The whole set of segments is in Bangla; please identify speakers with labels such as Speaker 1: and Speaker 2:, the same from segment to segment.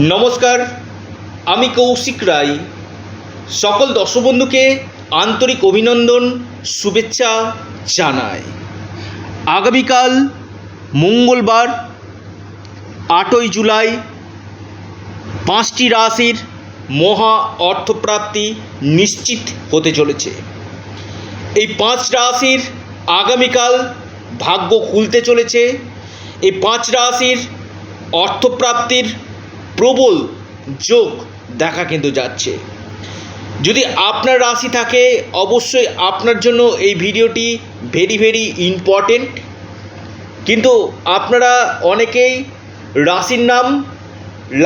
Speaker 1: নমস্কার, আমি কৌশিক রায়। সকল দর্শক বন্ধুকে আন্তরিক অভিনন্দন, শুভেচ্ছা জানাই। আগামীকাল মঙ্গলবার, আটই জুলাই, পাঁচটি রাশির মহা অর্থপ্রাপ্তি নিশ্চিত হতে চলেছে। এই পাঁচ রাশির আগামীকাল ভাগ্য খুলতে চলেছে। এই পাঁচ রাশির অর্থপ্রাপ্তির প্রবল যোগ দেখা কিন্তু যাচ্ছে। যদি আপনার রাশি থাকে, অবশ্যই আপনার জন্য এই ভিডিওটি ভেরি ভেরি ইম্পর্টেন্ট কিন্তু আপনারা অনেকেই রাশির নাম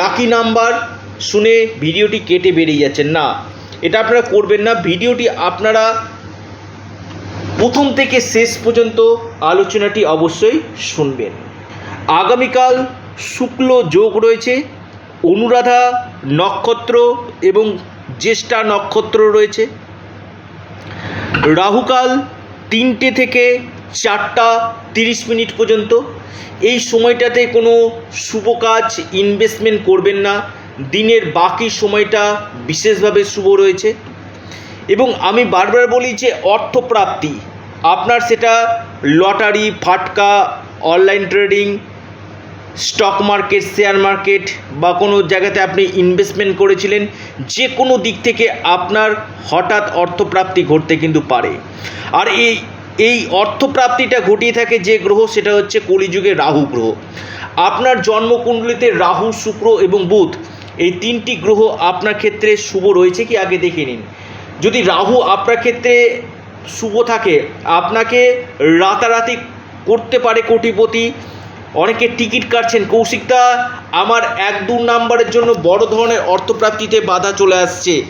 Speaker 1: লাকি নাম্বার শুনে ভিডিওটি কেটে বেরিয়ে যাচ্ছেন। না, এটা আপনারা করবেন না। ভিডিওটি আপনারা প্রথম থেকে শেষ পর্যন্ত আলোচনাটি অবশ্যই শুনবেন। আগামীকাল শুক্ল যোগ রয়েছে। অনুরাধা নক্ষত্র এবং জ্যেষ্ঠা নক্ষত্র রয়েছে। রাহুকাল তিনটে থেকে চারটা তিরিশ মিনিট পর্যন্ত। এই সময়টাতে কোনো শুভ কাজ ইনভেস্টমেন্ট করবেন না। দিনের বাকি সময়টা বিশেষভাবে শুভ রয়েছে। এবং আমি বারবার বলি যে অর্থপ্রাপ্তি, আপনার সেটা লটারি, ফাটকা online trading stock market, share market বা কোনো জায়গাতে আপনি ইনভেস্টমেন্ট করেছিলেন, যে কোনো দিক থেকে আপনার হঠাৎ অর্থপ্রাপ্তি ঘটতে কিন্তু পারে। আর এই এই অর্থপ্রাপ্তিটা ঘটিয়ে থাকে যে গ্রহ, সেটা হচ্ছে কলিযুগে রাহু গ্রহ। আপনার জন্মকুণ্ডলিতে রাহু, শুক্র এবং বুধ, এই তিনটি গ্রহ আপনার ক্ষেত্রে শুভ রয়েছে কি? আগে দেখে নিন। যদি রাহু আপনার ক্ষেত্রে শুভ থাকে, আপনাকে রাতারাতি করতে পারে কোটিপতি অনেকে টিকিট কাটছেন। কৌশিকদা, আমার এক দু নাম্বারের জন্য বড় ধরনের অর্থপ্রাপ্তিতে বাধা চলে আসছে।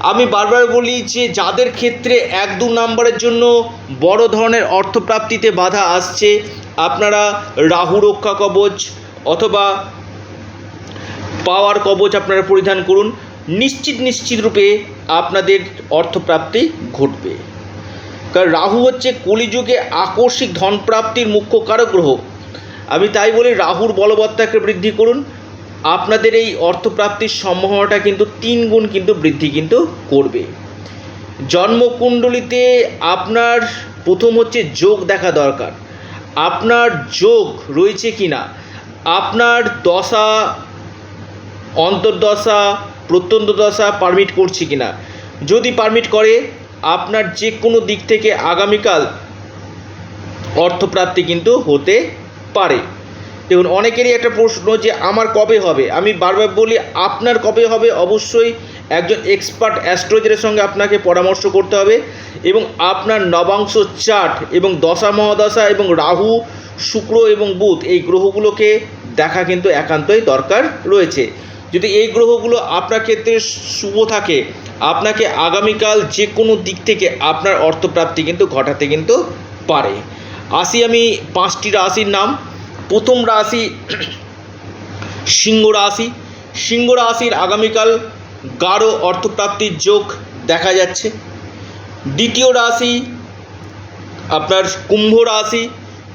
Speaker 1: আমি বারবার বলি যে, যাদের ক্ষেত্রে এক দু নাম্বারের জন্য বড় ধরনের অর্থপ্রাপ্তিতে বাধা আসছে, আপনারা রাহু রক্ষা কবচ অথবা পাওয়ার কবচ আপনারা পরিধান করুন। নিশ্চিত নিশ্চিত রূপে আপনাদের অর্থপ্রাপ্তি ঘটবে। কারণ রাহু হচ্ছে কলিযুগে আকস্মিক ধনপ্রাপ্তির মুখ্য কারক গ্রহ। আমি তাই বলি রাহুর বলবত্তাকে বৃদ্ধি করুন। আপনাদের এই অর্থপ্রাপ্তির সম্ভাবনাটা কিন্তু তিন গুণ কিন্তু বৃদ্ধি কিন্তু করবে। জন্মকুণ্ডলিতে আপনার প্রথম হচ্ছে যোগ দেখা দরকার। আপনার যোগ রয়েছে কি না আপনার দশা, অন্তর্দশা প্রত্যন্ত দশা পারমিট করছে কি না যদি পারমিট করে, আপনার যে কোনো দিক থেকে আগামীকাল অর্থপ্রাপ্তি কিন্তু হতে পারে। দেখুন, অনেকেরই একটা প্রশ্ন যে, আমার কবে হবে? আমি বারবার বলি, আপনার কবে হবে? অবশ্যই একজন এক্সপার্ট অ্যাস্ট্রোলজারের সঙ্গে আপনাকে পরামর্শ করতে হবে এবং আপনার নবাংশ চার্ট এবং দশা মহাদশা এবং রাহু, শুক্র এবং বুধ এই গ্রহগুলোকে দেখা কিন্তু একান্তই দরকার রয়েছে। যদি এই গ্রহগুলো আপনার ক্ষেত্রে শুভ থাকে, আপনাকে আগামীকাল যে কোনো দিক থেকে আপনার অর্থপ্রাপ্তি কিন্তু ঘটাতে কিন্তু পারে। আসি আমি পাঁচটি রাশির নাম। প্রথম রাশি সিংহ রাশি। সিংহ রাশির আগামীকাল গাঢ় অর্থপ্রাপ্তির যোগ দেখা যাচ্ছে। দ্বিতীয় রাশি আপনার কুম্ভ রাশি।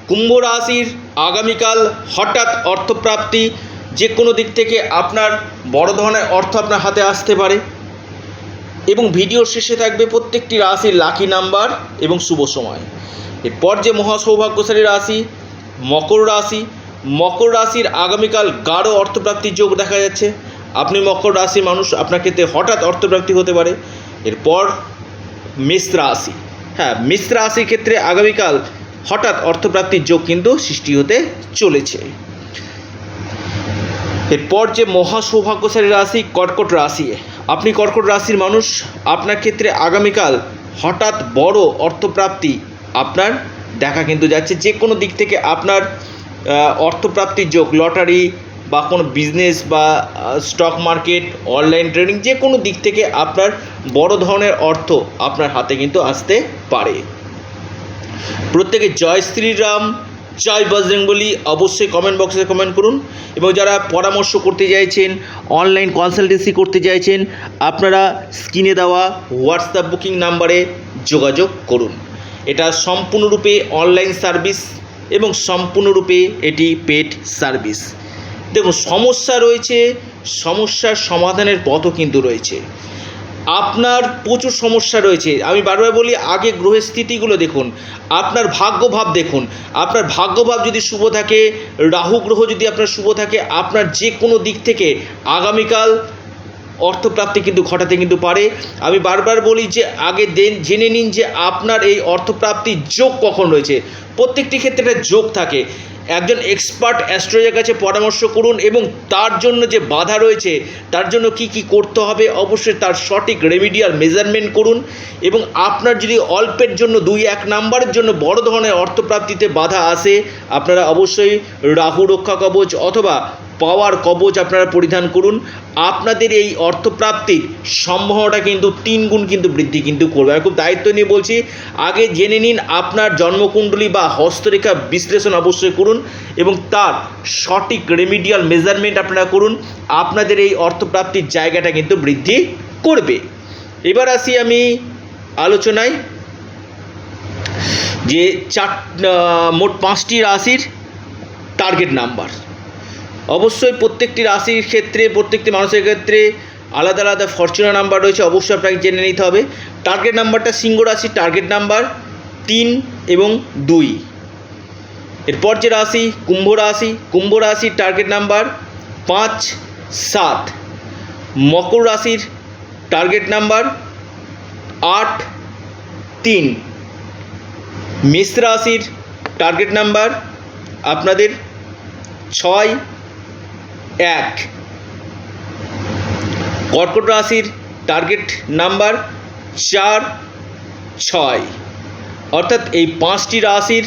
Speaker 1: কুম্ভ রাশির আগামীকাল হঠাৎ অর্থপ্রাপ্তি যে কোনো দিক থেকে আপনার বড় ধরনের অর্থ আপনার হাতে আসতে পারে। এবং ভিডিওর শেষে থাকবে প্রত্যেকটি রাশির লাকি নাম্বার এবং শুভ সময়। এরপর যে মহা সৌভাগ্যশালী রাশি, মকর রাশি, মকর রাশির আগামীকাল গাঢ় অর্থপ্রাপ্তির যোগ দেখা যাচ্ছে। আপনি মকর রাশির মানুষ, আপনার ক্ষেত্রে হঠাৎ অর্থপ্রাপ্তি হতে পারে। এরপর মেষ রাশি। হ্যাঁ মেষ রাশির ক্ষেত্রে আগামীকাল হঠাৎ অর্থপ্রাপ্তির যোগ কিন্তু সৃষ্টি হতে চলেছে। এরপর যে মহা সৌভাগ্যশালী রাশি, কর্কট রাশি। আপনি কর্কট রাশির মানুষ, আপনার ক্ষেত্রে আগামীকাল হঠাৎ বড় অর্থপ্রাপ্তি আপনার দেখা কিন্তু যাচ্ছে। যে কোনো দিক থেকে আপনার অর্থপ্রাপ্তির যোগ, লটারি বা কোনো বিজনেস বা স্টক মার্কেট, অনলাইন ট্রেডিং, যে কোনো দিক থেকে আপনার বড় ধরনের অর্থ আপনার হাতে কিন্তু আসতে পারে। প্রত্যেকে জয় শ্রীরাম জয় বজরংবলী অবশ্যই কমেন্ট বক্সে কমেন্ট করুন। এবং যারা পরামর্শ করতে চাইছেন অনলাইন কনসালটেন্সি করতে চাইছেন, আপনারা স্ক্রিনে দেওয়া হোয়াটসঅ্যাপ বুকিং নাম্বারে যোগাযোগ করুন। এটা সম্পূর্ণরূপে অনলাইন সার্ভিস এবং সম্পূর্ণরূপে এটি পেড সার্ভিস দেখুন, সমস্যা রয়েছে, সমস্যার সমাধানের পথও কিন্তু রয়েছে। আপনার প্রচুর সমস্যা রয়েছে। আমি বারবার বলি, আগে গ্রহের স্থিতিগুলো দেখুন, আপনার ভাগ্যভাব দেখুন। আপনার ভাগ্যভাব যদি শুভ থাকে, রাহু গ্রহ যদি আপনার শুভ থাকে, আপনার যে কোনো দিক থেকে আগামীকাল অর্থপ্রাপ্তি কিন্তু ঘটাতে কিন্তু পারে। আমি বারবার বলি যে, আগে দেন, জেনে নিন যে আপনার এই অর্থপ্রাপ্তির যোগ কখন রয়েছে। প্রত্যেকটি ক্ষেত্রে একটা যোগ থাকে। একজন এক্সপার্ট অ্যাস্ট্রোলজার কাছে পরামর্শ করুন এবং তার জন্য যে বাধা রয়েছে, তার জন্য কি কি করতে হবে, অবশ্যই তার সঠিক রেমিডিয়াল মেজারমেন্ট করুন এবং আপনার যদি অল্পের জন্য দুই, এক নাম্বারের জন্য বড় ধরনের অর্থপ্রাপ্তিতে বাধা আসে, আপনারা অবশ্যই রাহু রক্ষা কবচ অথবা পাওয়ার কবচ আপনারা পরিধান করুন। আপনাদের এই অর্থপ্রাপ্তির সম্ভাবনাটা কিন্তু তিন গুণ কিন্তু বৃদ্ধি কিন্তু করবে। আমি খুব দায়িত্ব নিয়ে বলছি, আগে জেনে নিন আপনার জন্মকুণ্ডলী বা হস্তরেখা বিশ্লেষণ অবশ্যই করুন এবং তার সঠিক রেমিডিয়াল মেজারমেন্ট আপনারা করুন। আপনাদের এই অর্থপ্রাপ্তির জায়গাটা কিন্তু বৃদ্ধি করবে। এবার আসি আমি আলোচনায়, যে চার মোট পাঁচটি রাশির টার্গেট নাম্বার অবশ্যই প্রত্যেকটি রাশির ক্ষেত্রে, প্রত্যেকটি মানুষের ক্ষেত্রে আলাদা আলাদা ফরচুনার নাম্বার রয়েছে, অবশ্যই আপনাকে জেনে নিতে হবে। টার্গেট নাম্বারটা সিংহ রাশির টার্গেট নাম্বার তিন এবং দুই। এরপর যে রাশি, কুম্ভ রাশি, কুম্ভ রাশির টার্গেট নাম্বার পাঁচ, সাত। মকর রাশির টার্গেট নাম্বার আট, তিন। মেষ রাশির টার্গেট নাম্বার আপনাদের ছয় এক। কর্কট রাশির টার্গেট নাম্বার চার, ছয়। অর্থাৎ এই পাঁচটি রাশির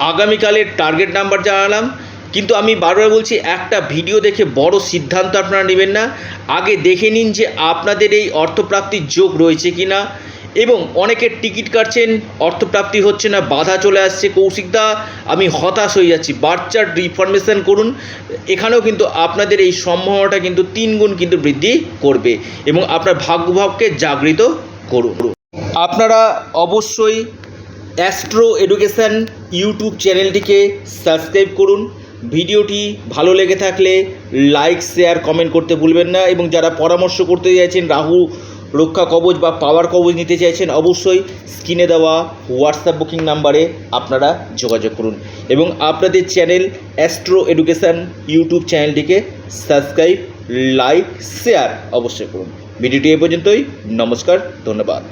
Speaker 1: আগামীকালের টার্গেট নাম্বার জানালাম। কিন্তু আমি বারবার বলছি, একটা ভিডিও দেখে বড় সিদ্ধান্ত আপনারা নেবেন না। আগে দেখে নিন যে আপনাদের এই অর্থপ্রাপ্তির যোগ রয়েছে কি না এবং অনেকের টিকিট কাটছেন, অর্থপ্রাপ্তি হচ্ছে না, বাধা চলে আসছে কৌশিকদা আমি হতাশ হয়ে যাচ্ছি, বাচ্চার রিফরমেশন করুন। এখানেও কিন্তু আপনাদের এই সম্ভাবনাটা কিন্তু তিন গুণ কিন্তু বৃদ্ধি করবে এবং আপনার ভাগ্যভাবকে জাগৃত করুন। আপনারা অবশ্যই অ্যাস্ট্রো এডুকেশান ইউটিউব চ্যানেলটিকে সাবস্ক্রাইব করুন। ভিডিওটি ভালো লেগে থাকলে লাইক, শেয়ার, কমেন্ট করতে ভুলবেন না এবং যারা পরামর্শ করতে চাইছেন রাহু রক্ষা কবচ বা পাওয়ার কবচ নিতে চাইছেন, অবশ্যই স্ক্রিনে দেওয়া হোয়াটসঅ্যাপ বুকিং নাম্বারে আপনারা যোগাযোগ করুন। এবং আপনাদের চ্যানেল অ্যাস্ট্রো এডুকেশান ইউটিউব চ্যানেলটিকে সাবস্ক্রাইব লাইক শেয়ার অবশ্যই করুন। ভিডিওটি এ পর্যন্তই, নমস্কার, ধন্যবাদ।